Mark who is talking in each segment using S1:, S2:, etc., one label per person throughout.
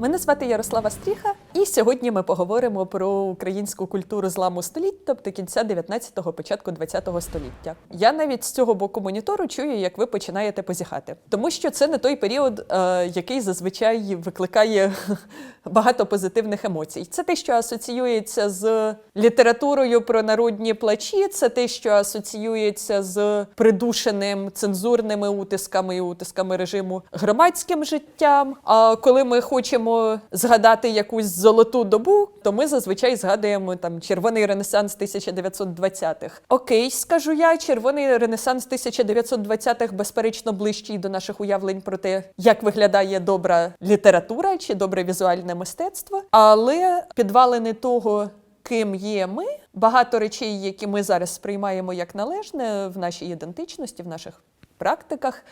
S1: Мене звати Ярослава Стріха, і сьогодні ми поговоримо про українську культуру зламу століть, тобто кінця 19-го, початку 20-го століття. Я навіть з цього боку монітору чую, як ви починаєте позіхати, тому що це не той період, е, який зазвичай викликає багато позитивних емоцій. Це те, що асоціюється з літературою про народні плачі, це те, що асоціюється з придушеним цензурними утисками і утисками режиму громадським життям. А коли ми хочемо згадати якусь золоту добу, то ми зазвичай згадуємо там червоний ренесанс 1920-х. Окей, скажу я, червоний ренесанс 1920-х безперечно ближчий до наших уявлень про те, як виглядає добра література чи добре візуальне мистецтво, але підвалини того. Ким є ми, багато речей, які ми зараз сприймаємо як належне в нашій ідентичності, в наших практиках,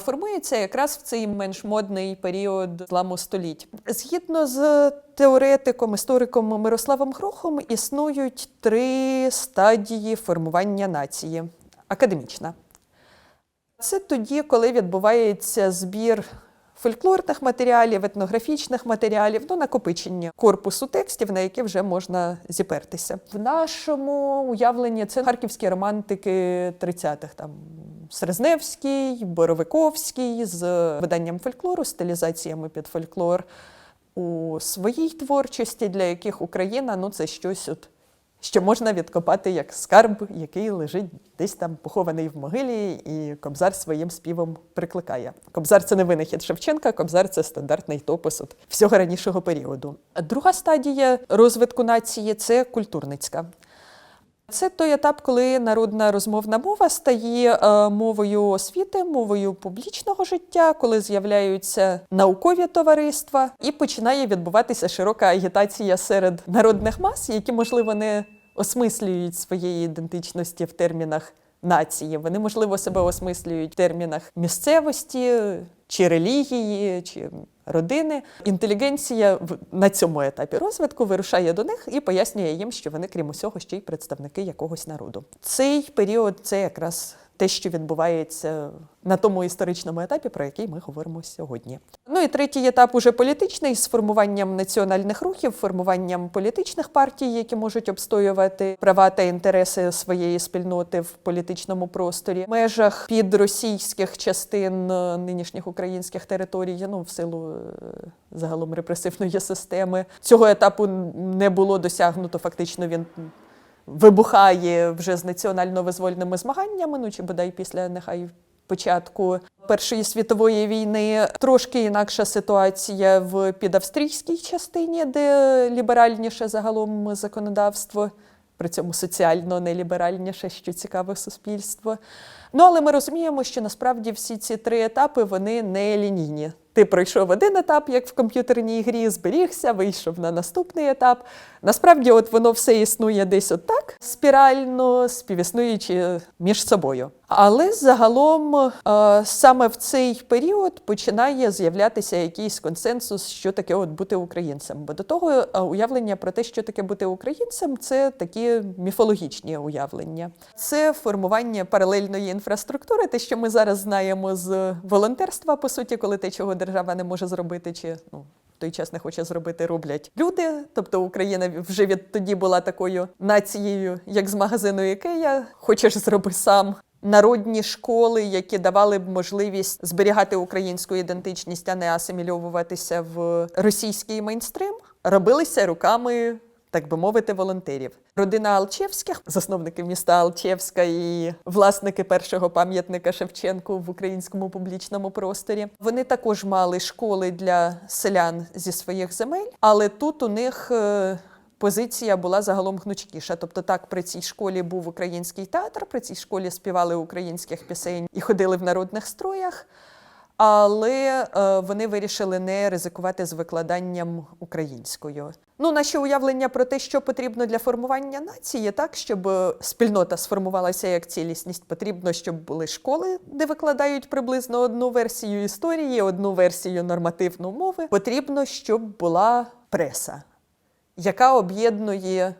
S1: формується якраз в цей менш модний період зламу століть. Згідно з теоретиком, істориком Мирославом Грохом, існують три стадії формування нації. Академічна. Це тоді, коли відбувається збір фольклорних матеріалів, етнографічних матеріалів, ну, накопичення корпусу текстів, на які вже можна зіпертися. В нашому уявленні це харківські романтики 30-х, там Срезневський, Боровиковський з виданням фольклору, стилізаціями під фольклор у своїй творчості, для яких Україна ну, це щось от що можна відкопати як скарб, який лежить десь там похований в могилі, і Кобзар своїм співом прикликає. Кобзар це не винахід Шевченка, Кобзар це стандартний топис от всього ранішого періоду. Друга стадія розвитку нації це культурницька. Це той етап, коли народна розмовна мова стає е, мовою освіти, мовою публічного життя, коли з'являються наукові товариства, і починає відбуватися широка агітація серед народних мас, які, можливо, не осмислюють своєї ідентичності в термінах нації. Вони, можливо, себе осмислюють в термінах місцевості чи релігії, чи родини. Інтелігенція на цьому етапі розвитку вирушає до них і пояснює їм, що вони, крім усього, ще й представники якогось народу. Цей період це якраз те, що відбувається на тому історичному етапі, про який ми говоримо сьогодні. Ну і третій етап уже політичний з формуванням національних рухів, формуванням політичних партій, які можуть обстоювати права та інтереси своєї спільноти в політичному просторі, в межах підросійських частин е, нинішніх українських територій, ну в силу е, загалом репресивної системи. Цього етапу не було досягнуто. Фактично він вибухає вже з національно-визвольними змаганнями, ну чи бодай після нехай. Початку Першої світової війни трошки інакша ситуація в підавстрійській частині, де ліберальніше загалом законодавство, при цьому соціально неліберальніше, що цікаве суспільство. Ну але ми розуміємо, що насправді всі ці три етапи вони не лінійні. Ти пройшов один етап, як в комп'ютерній грі, зберігся, вийшов на наступний етап. Насправді, от воно все існує десь отак, спірально, співіснуючи між собою. Але загалом е, саме в цей період починає з'являтися якийсь консенсус, що таке от бути українцем. Бо до того е, уявлення про те, що таке бути українцем, це такі міфологічні уявлення. Це формування паралельної інфраструктури, те, що ми зараз знаємо з волонтерства, по суті, коли те, чого держава не може зробити, чи ну. Той час не хоче зробити, роблять люди. Тобто Україна вже відтоді була такою нацією, як з магазину Ікея. Хочеш зроби сам. Народні школи, які давали б можливість зберігати українську ідентичність, а не асимільовуватися в російський мейнстрим, робилися руками, так би мовити, волонтерів. Родина Алчевських, засновники міста Алчевська і власники першого пам'ятника Шевченку в українському публічному просторі. Вони також мали школи для селян зі своїх земель, але тут у них. Позиція була загалом гнучкіша. Тобто, так, при цій школі був український театр, при цій школі співали українських пісень і ходили в народних строях. Але е, вони вирішили не ризикувати з викладанням українською. Ну, наші уявлення про те, що потрібно для формування нації, так щоб е, спільнота сформувалася як цілісність, потрібно, щоб були школи, де викладають приблизно одну версію історії, одну версію нормативну мови. Потрібно, щоб була преса, яка об'єднує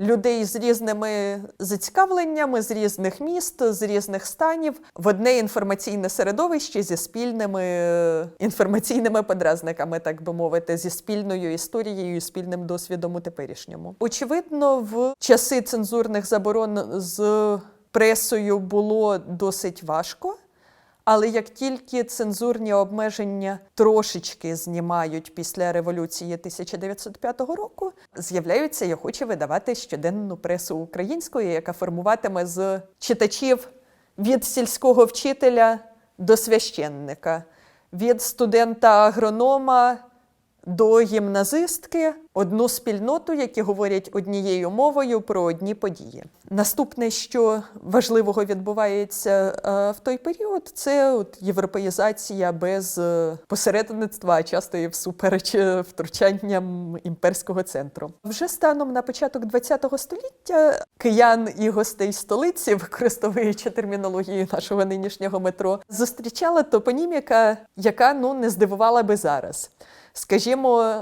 S1: людей з різними зацікавленнями, з різних міст, з різних станів в одне інформаційне середовище зі спільними е, інформаційними подразниками, так би мовити, зі спільною історією і спільним досвідом у теперішньому. Очевидно, в часи цензурних заборон з пресою було досить важко. Але як тільки цензурні обмеження трошечки знімають після революції 1905 року, з'являються охочі видавати щоденну пресу українською, яка формуватиме з читачів від сільського вчителя до священника, від студента-агронома до гімназистки одну спільноту, які говорять однією мовою про одні події. Наступне, що важливого відбувається е, в той період, це от європеїзація без е, посередництва, а часто і всупереч е, втручанням імперського центру. Вже станом на початок ХХ століття киян і гостей столиці, використовуючи термінологію нашого нинішнього метро, зустрічала топоніміка, яка ну не здивувала би зараз. Скажімо,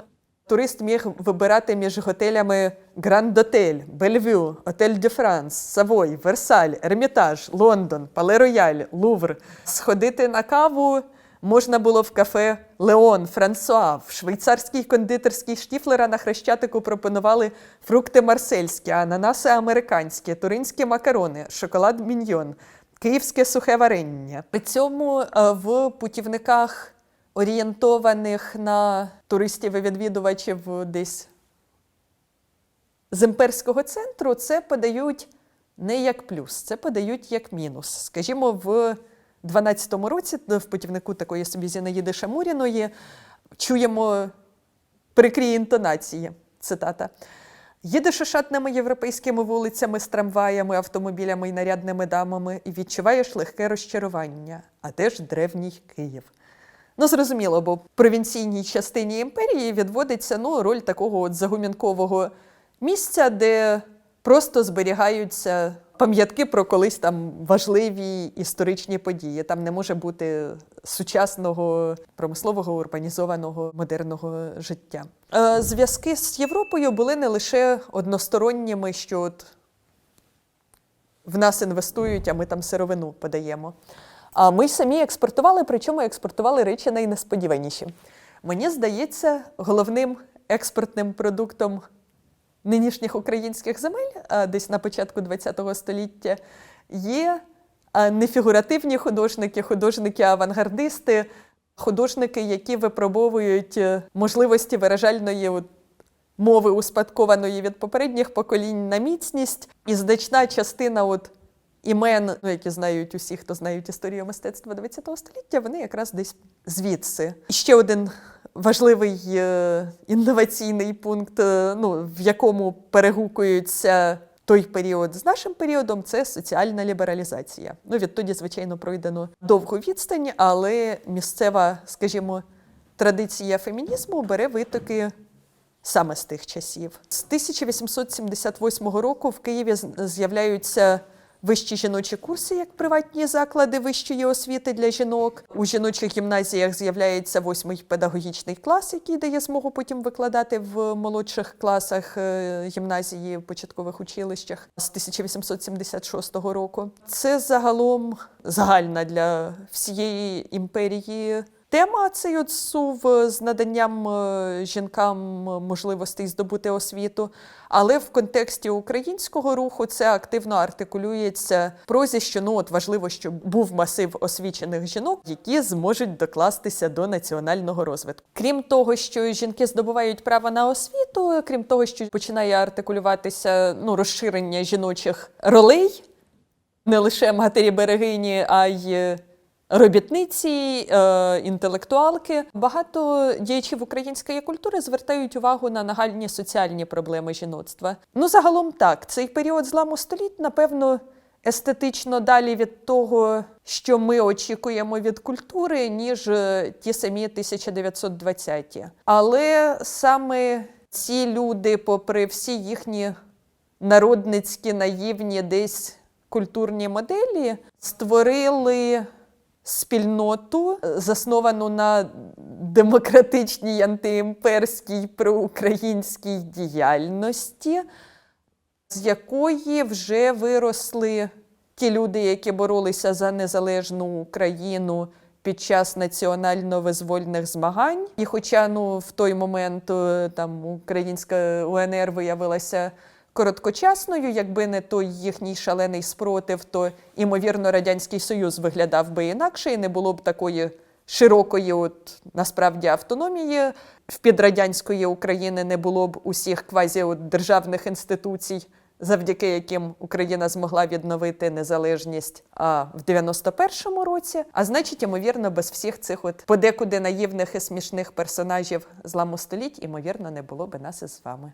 S1: турист міг вибирати між готелями Гранд Отель, Бельвю, Отель де Франс, Савой, Версаль, Ермітаж, Лондон, Пале Рояль, Лувр. Сходити на каву можна було в кафе Леон, Франсуа, в швейцарській кондитерській штіфлера на хрещатику пропонували фрукти марсельські, ананаси американські, туринські макарони, шоколад міньйон, київське сухе варення. При цьому е, в путівниках орієнтованих на туристів і відвідувачів десь з імперського центру, це подають не як плюс, це подають як мінус. Скажімо, в 12-му році в путівнику такої собі Зінаїди Шамуріної чуємо прикрі інтонації. Цитата. Їдеш ошатними європейськими вулицями з трамваями, автомобілями і нарядними дамами і відчуваєш легке розчарування. А де ж древній Київ? Ну, зрозуміло, бо провінційній частині імперії відводиться ну, роль такого от загумінкового місця, де просто зберігаються пам'ятки про колись там важливі історичні події. Там не може бути сучасного промислового урбанізованого модерного життя. Е, зв'язки з Європою були не лише односторонніми, що от в нас інвестують, а ми там сировину подаємо. А ми самі експортували, причому експортували речі найнесподіваніші. Мені здається, головним експортним продуктом нинішніх українських земель, десь на початку ХХ століття, є а, не фігуративні художники, художники-авангардисти, художники, які випробовують е, можливості виражальної мови, успадкованої від попередніх поколінь на міцність, і значна частина от імен, ну, які знають усі, хто знають історію мистецтва ХХ століття, вони якраз десь звідси. І ще один важливий е, інноваційний пункт, е, ну, в якому перегукуються той період з нашим періодом, це соціальна лібералізація. Ну, відтоді, звичайно, пройдено довгу відстань, але місцева, скажімо, традиція фемінізму бере витоки саме з тих часів. З 1878 року в Києві з'являються вищі жіночі курси як приватні заклади вищої освіти для жінок. У жіночих гімназіях з'являється восьмий педагогічний клас, який дає змогу потім викладати в молодших класах е, гімназії в початкових училищах з 1876 року. Це загалом загальна для всієї імперії Тема цей от сув з наданням е, жінкам можливостей здобути освіту, але в контексті українського руху це активно артикулюється прозі, що ну от важливо, щоб був масив освічених жінок, які зможуть докластися до національного розвитку. Крім того, що жінки здобувають право на освіту, крім того, що починає артикулюватися ну розширення жіночих ролей, не лише матері берегині, а й робітниці, е, інтелектуалки. Багато діячів української культури звертають увагу на нагальні соціальні проблеми жіноцтва. Ну, загалом так, цей період зламу століть, напевно, естетично далі від того, що ми очікуємо від культури, ніж е, ті самі 1920-ті. Але саме ці люди, попри всі їхні народницькі, наївні десь культурні моделі, створили спільноту, засновану на демократичній антиімперській проукраїнській діяльності з якої вже виросли ті люди, які боролися за незалежну Україну під час національно-визвольних змагань. І хоча ну, в той момент е, там українська УНР виявилася короткочасною, якби не той їхній шалений спротив, то імовірно Радянський Союз виглядав би інакше і не було б такої широкої, от насправді автономії. В підрадянської України не було б усіх квазі державних інституцій, завдяки яким Україна змогла відновити незалежність а, в 91-му році. А значить, ймовірно, без всіх цих от подекуди наївних і смішних персонажів зламу століть, ймовірно, не було би нас із вами.